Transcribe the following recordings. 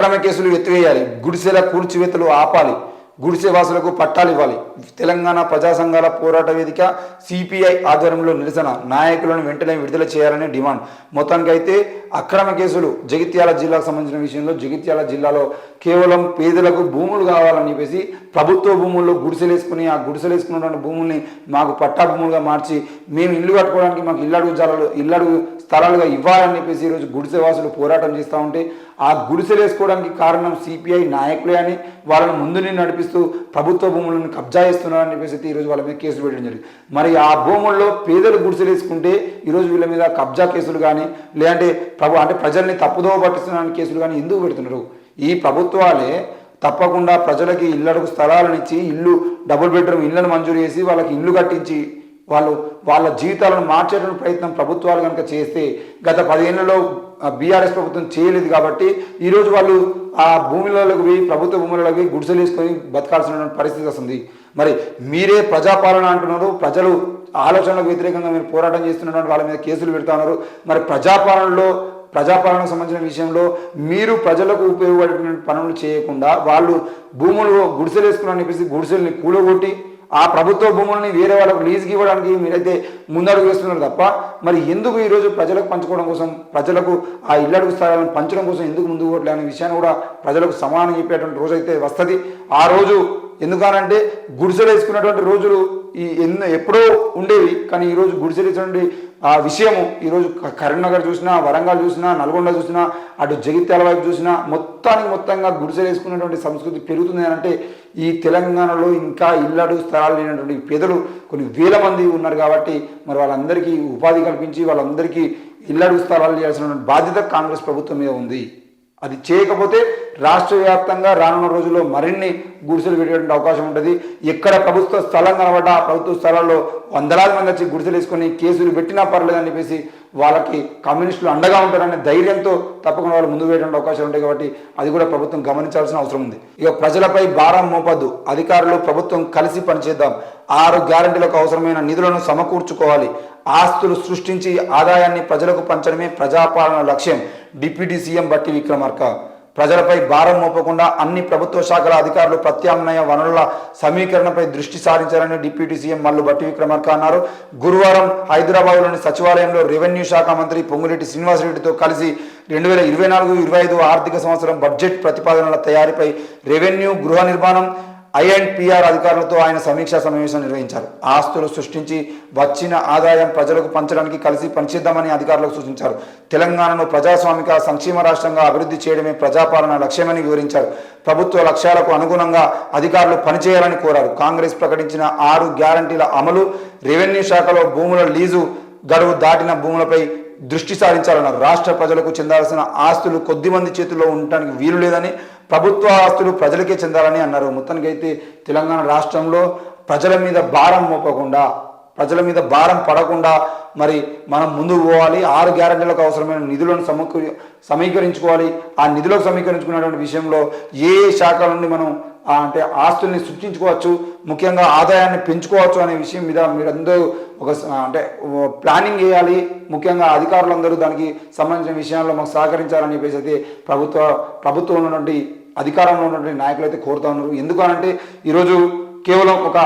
అక్రమ కేసులు ఎత్తివేయాలి. గుడిసెల కూల్చివేతలు ఆపాలి. గుడిసె వాసులకు పట్టాలు ఇవ్వాలి. తెలంగాణ ప్రజా సంఘాల పోరాట వేదిక సిపిఐ ఆధ్వర్యంలో నిరసన. నాయకులను వెంటనే విడుదల చేయాలని డిమాండ్. మొత్తానికి అయితే అక్రమ కేసులు జగిత్యాల జిల్లాకు సంబంధించిన విషయంలో జగిత్యాల జిల్లాలో కేవలం పేదలకు భూములు కావాలని చెప్పేసి ప్రభుత్వ భూముల్లో గుడిసెలు వేసుకుని ఆ గుడిసెలు వేసుకున్నటువంటి భూముల్ని మాకు పట్టా భూములుగా మార్చి మేము ఇల్లు కట్టుకోవడానికి మాకు ఇల్లడుగు జలాలు ఇల్లడుగు స్థలాలుగా ఇవ్వాలని చెప్పేసి ఈరోజు గుడిసె వాసులు పోరాటం చేస్తూ ఉంటే ఆ గుడిసెలు వేసుకోవడానికి కారణం సిపిఐ నాయకులే అని వాళ్ళని ముందుని నడిపిస్తూ ప్రభుత్వ భూములను కబ్జా చేస్తున్నారని చెప్పేసి ఈరోజు వాళ్ళ మీద కేసులు పెట్టడం జరిగింది. మరి ఆ భూముల్లో పేదలు గుడిసెలు వేసుకుంటే ఈరోజు వీళ్ళ మీద కబ్జా కేసులు కానీ లేదంటే ప్రభు అంటే ప్రజల్ని తప్పుదోవ పట్టిస్తున్నారని కేసులు కానీ ఎందుకు పెడుతున్నారు? ఈ ప్రభుత్వాలే తప్పకుండా ప్రజలకి ఇళ్ళకు స్థలాలను ఇచ్చి ఇల్లు డబుల్ బెడ్రూమ్ ఇళ్ళను మంజూరు చేసి వాళ్ళకి ఇల్లు కట్టించి వాళ్ళు వాళ్ళ జీవితాలను మార్చేటువంటి ప్రయత్నం ప్రభుత్వాలు కనుక చేస్తే గత పదిహేనులలో బీఆర్ఎస్ ప్రభుత్వం చేయలేదు కాబట్టి ఈరోజు వాళ్ళు ఆ భూములలోకి పోయి ప్రభుత్వ భూములలోకి గుడిసెలు వేసుకొని బతకాల్సిన పరిస్థితి వస్తుంది. మరి మీరే ప్రజాపాలన అంటున్నారు ప్రజలు ఆలోచనలకు వ్యతిరేకంగా మీరు పోరాటం చేస్తున్నటువంటి వాళ్ళ మీద కేసులు పెడతా ఉన్నారు. మరి ప్రజాపాలనలో ప్రజాపాలనకు సంబంధించిన విషయంలో మీరు ప్రజలకు ఉపయోగపడే పనులు చేయకుండా వాళ్ళు భూములు గుడిసెలు వేసుకున్నారని చెప్పేసి గుడిసెల్ని కూలగొట్టి ఆ ప్రభుత్వ భూములని వేరే వాళ్ళకు లీజుకి ఇవ్వడానికి మీరైతే ముందడుగు వేస్తున్నారు తప్ప మరి ఎందుకు ఈరోజు ప్రజలకు పంచుకోవడం కోసం ప్రజలకు ఆ ఇల్లడుగు స్థలాలను పంచడం కోసం ఎందుకు ముందుకు పోవట్లే అనే విషయాన్ని కూడా ప్రజలకు సమానం చెప్పేటువంటి రోజు అయితే వస్తుంది. ఆ రోజు ఎందుకనంటే గుడిసెలు వేసుకున్నటువంటి రోజులు ఈ ఎన్నో ఎప్పుడో ఉండేవి కానీ ఈరోజు గుడిసెలు వేసినటువంటి ఆ విషయము ఈరోజు కరీంనగర్ చూసినా వరంగల్ చూసినా నల్గొండ చూసినా అటు జగిత్యాల వైపు చూసినా మొత్తానికి మొత్తంగా గుడిసెలు వేసుకున్నటువంటి సంస్కృతి పెరుగుతుంది అంటే ఈ తెలంగాణలో ఇంకా ఇల్లడు స్థలాలు లేనటువంటి పేదలు కొన్ని వేల మంది ఉన్నారు కాబట్టి మరి వాళ్ళందరికీ ఉపాధి కల్పించి వాళ్ళందరికీ ఇల్లడు స్థలాలు చేయాల్సిన బాధ్యత కాంగ్రెస్ ప్రభుత్వం మీద ఉంది. అది చేయకపోతే రాష్ట్ర వ్యాప్తంగా రానున్న రోజుల్లో మరిన్ని గుడిసెలు పెట్టేటువంటి అవకాశం ఉంటుంది. ఎక్కడ ప్రభుత్వ స్థలం కనబడ్డ ప్రభుత్వ స్థలాల్లో వందలాది మంది వచ్చి గుడిసెలు వేసుకొని కేసులు పెట్టినా పర్లేదని చెప్పేసి వాళ్ళకి కమ్యూనిస్టులు అండగా ఉంటారనే ధైర్యంతో తప్పకుండా వాళ్ళు ముందు వేయడానికి అవకాశాలు ఉంటాయి కాబట్టి అది కూడా ప్రభుత్వం గమనించాల్సిన అవసరం ఉంది. ఇక ప్రజలపై భారం మోపద్దు. అధికారులు ప్రభుత్వం కలిసి పనిచేద్దాం. ఆరు గ్యారంటీలకు అవసరమైన నిధులను సమకూర్చుకోవాలి. ఆస్తులు సృష్టించి ఆదాయాన్ని ప్రజలకు పంచడమే ప్రజాపాలన లక్ష్యం. డిప్యూటీ సీఎం బట్టి విక్రమార్క. ప్రజలపై భారం మోపకుండా అన్ని ప్రభుత్వ శాఖల అధికారులు ప్రత్యామ్నాయ వనరుల సమీకరణపై దృష్టి సారించాలని డిప్యూటీ సీఎం మల్లు భట్టి విక్రమార్క అన్నారు. గురువారం హైదరాబాద్లోని సచివాలయంలో రెవెన్యూ శాఖ మంత్రి పొంగులేటి శ్రీనివాసరెడ్డితో కలిసి రెండు వేల ఇరవై నాలుగు ఇరవై ఐదు ఆర్థిక సంవత్సరం బడ్జెట్ ప్రతిపాదనల తయారీపై రెవెన్యూ గృహ నిర్మాణం ఐఎన్పిఆర్ అధికారులతో ఆయన సమీక్షా సమావేశం నిర్వహించారు. ఆస్తులు సృష్టించి వచ్చిన ఆదాయం ప్రజలకు పంచడానికి కలిసి పనిచేద్దామని అధికారులకు సూచించారు. తెలంగాణను ప్రజాస్వామిక సంక్షేమ రాష్ట్రంగా అభివృద్ధి చేయడమే ప్రజాపాలన లక్ష్యమని వివరించారు. ప్రభుత్వ లక్ష్యాలకు అనుగుణంగా అధికారులు పనిచేయాలని కోరారు. కాంగ్రెస్ ప్రకటించిన ఆరు గ్యారంటీల అమలు రెవెన్యూ శాఖలో భూముల లీజు గడువు దాటిన భూములపై దృష్టి సారించాలన్నారు. రాష్ట్ర ప్రజలకు చెందాల్సిన ఆస్తులు కొద్దిమంది చేతుల్లో ఉండటానికి వీలు లేదని ప్రభుత్వ ఆస్తులు ప్రజలకే చెందాలని అన్నారు. మొత్తానికైతే తెలంగాణ రాష్ట్రంలో ప్రజల మీద భారం మోపకుండా ప్రజల మీద భారం పడకుండా మరి మనం ముందుకు పోవాలి. ఆరు గ్యారంటీలకు అవసరమైన నిధులను సమకూ సమీకరించుకోవాలి. ఆ నిధులకు సమీకరించుకున్నటువంటి విషయంలో ఏ శాఖ శాఖల నుండి మనం అంటే ఆస్తుల్ని సృష్టించుకోవచ్చు ముఖ్యంగా ఆదాయాన్ని పెంచుకోవచ్చు అనే విషయం మీద మీరందరూ ఒక అంటే ప్లానింగ్ చేయాలి. ముఖ్యంగా అధికారులందరూ దానికి సంబంధించిన విషయాల్లో మాకు సహకరించాలని చెప్పేసి అయితే ప్రభుత్వ ప్రభుత్వం ఉన్నటువంటి అధికారంలో ఉన్నటువంటి నాయకులు అయితే కోరుతా ఉన్నారు. ఎందుకు ఈరోజు కేవలం ఒక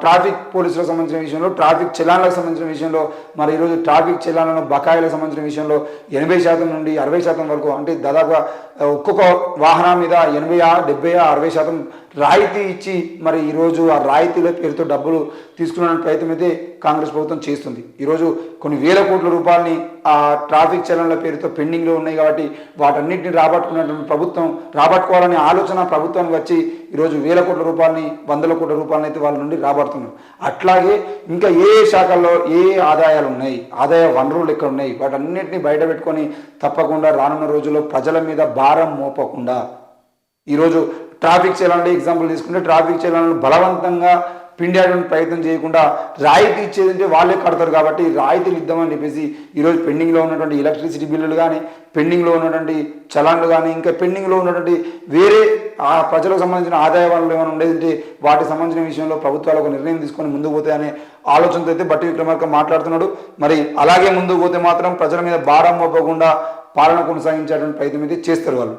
ట్రాఫిక్ పోలీసులకు సంబంధించిన విషయంలో ట్రాఫిక్ చలాన్లకు సంబంధించిన విషయంలో మరి ఈరోజు ట్రాఫిక్ చలాన్లను బకాయిలకు సంబంధించిన విషయంలో ఎనభై శాతం నుండి అరవై శాతం వరకు అంటే దాదాపుగా ఒక్కొక్క వాహనం మీద ఎనభై డెబ్బై అరవై శాతం రాయితీ ఇచ్చి మరి ఈరోజు ఆ రాయితీల పేరుతో డబ్బులు తీసుకునే ప్రయత్నం అయితే కాంగ్రెస్ ప్రభుత్వం చేస్తుంది. ఈరోజు కొన్ని వేల కోట్ల రూపాయలని ఆ ట్రాఫిక్ చలనల పేరుతో పెండింగ్లో ఉన్నాయి కాబట్టి వాటన్నిటిని రాబట్టుకున్నటువంటి ప్రభుత్వం రాబట్టుకోవాలనే ఆలోచన ప్రభుత్వానికి వచ్చి ఈరోజు వేల కోట్ల రూపాయలని వందల కోట్ల రూపాయలని అయితే వాళ్ళ నుండి రాబడుతున్నారు అట్లాగే ఇంకా ఏ ఏ శాఖల్లో ఏ ఆదాయాలు ఉన్నాయి ఆదాయ వనరులు ఎక్కడ ఉన్నాయి వాటన్నిటిని బయట పెట్టుకొని తప్పకుండా రానున్న రోజుల్లో ప్రజల మీద భారం మోపకుండా ఈరోజు ట్రాఫిక్ చలాన్లు ఎగ్జాంపుల్ తీసుకుంటే ట్రాఫిక్ చలాన్లు బలవంతంగా పిండేయడానికి ప్రయత్నం చేయకుండా రాయితీ ఇచ్చేదంటే వాళ్ళే కడతారు కాబట్టి రాయితీలు ఇద్దామని చెప్పేసి ఈరోజు పెండింగ్లో ఉన్నటువంటి ఎలక్ట్రిసిటీ బిల్లులు కానీ పెండింగ్లో ఉన్నటువంటి చలాన్లు కానీ ఇంకా పెండింగ్లో ఉన్నటువంటి వేరే ఆ ప్రజలకు సంబంధించిన ఆదాయ వనరులు ఏమైనా ఉండేదంటే వాటికి సంబంధించిన విషయంలో ప్రభుత్వాలు ఒక నిర్ణయం తీసుకొని ముందుకు పోతాయనే ఆలోచనతో అయితే బట్టి విక్రమార్క మాట్లాడుతున్నాడు. మరి అలాగే ముందుకు పోతే మాత్రం ప్రజల మీద భారం మోపకుండా పాలన కొనసాగించేటువంటి ప్రయత్నం అయితే చేస్తారు వాళ్ళు.